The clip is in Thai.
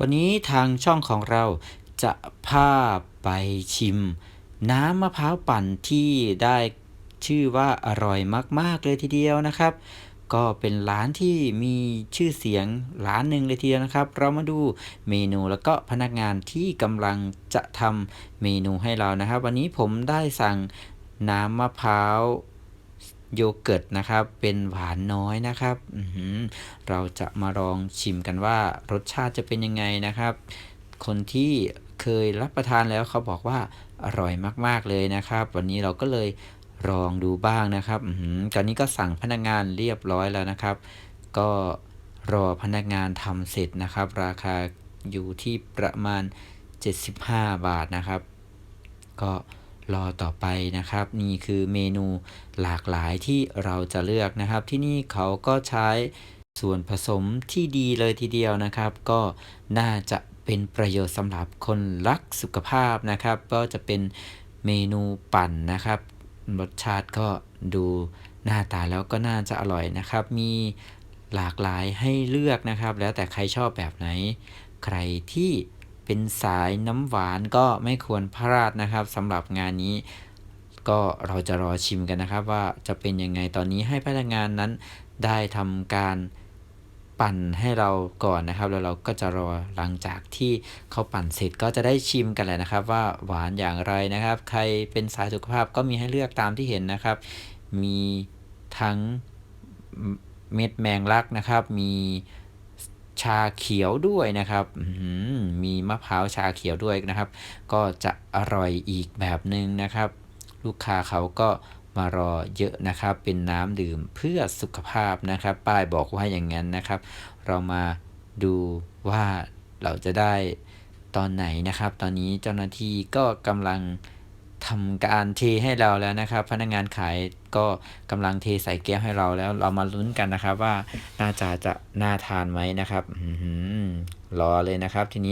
วันนี้ทางช่องของเราจะพาไปชิม น้ำมะพร้าวปั่นที่ได้ชื่อว่าอร่อยมาก ๆ เลยทีเดียวนะครับ ก็เป็นร้านที่มีชื่อเสียงร้านหนึ่งเลยทีเดียวนะครับ เรามาดูเมนูแล้วก็พนักงานที่กำลังจะทำเมนูให้เรานะครับ วันนี้ผมได้สั่งน้ำมะพร้าว โยเกิร์ตนะครับ เป็นหวานน้อยนะครับเราจะมาลองชิมกันว่ารสชาติจะเป็นยังไงนะครับ คนที่เคยรับประทานแล้วเขาบอกว่าอร่อยมากๆเลยนะครับ วันนี้เราก็เลยลองดูบ้างนะครับอตอนนี้ก็สั่งพนักงานเรียบร้อยแล้วนะครับ ก็รอพนักงานทำเสร็จนะครับ ราคาอยู่ที่ประมาณ 75 บาทนะครับ ก็ รอต่อไปนะครับ นี่คือเมนูหลากหลายที่เราจะเลือกนะครับ ที่นี่เขาก็ใช้ส่วนผสมที่ดีเลยทีเดียวนะครับ ก็น่าจะเป็นประโยชน์สำหรับคนรักสุขภาพนะครับ ก็จะเป็นเมนูปั่นนะครับ รสชาติก็ดูหน้าตาแล้วก็น่าจะอร่อยนะครับ มีหลากหลายให้เลือกนะครับ แล้วแต่ใครชอบแบบไหน ใครที่ เป็นสายน้ำหวานก็ไม่ควรพลาดนะครับสำหรับงานนี้ ก็เราจะรอชิมกันนะครับ ว่าจะเป็นยังไงตอนนี้ให้พนักงานนั้นได้ทำการปั่นให้เราก่อนนะครับ แล้วเราก็จะรอหลังจากที่เขาปั่นเสร็จก็จะได้ชิมกันแหละนะครับ ว่าหวานอย่างไรนะครับ ใครเป็นสายสุขภาพก็มีให้เลือกตามที่เห็นนะครับ มีทั้งเม็ดแมงลักนะครับ มี ชาเขียวด้วยนะครับมีมะพร้าวชาเขียวด้วยนะครับ ก็จะอร่อยอีกแบบหนึ่งนะครับ ลูกค้าเขาก็มารอเยอะนะครับ เป็นน้ำดื่มเพื่อสุขภาพนะครับ ป้ายบอกว่าอย่างนั้นนะครับ เรามาดูว่าเราจะได้ตอนไหนนะครับ ตอนนี้เจ้าหน้าที่ก็กำลัง ทำการเทให้เราแล้วนะครับ พนักงานขายก็กำลังเทใส่แก้วให้เราแล้ว เรามาลุ้นกันนะครับ ว่าน่าจะจะน่าทานไหมนะครับอรอเลยนะครับทีนี้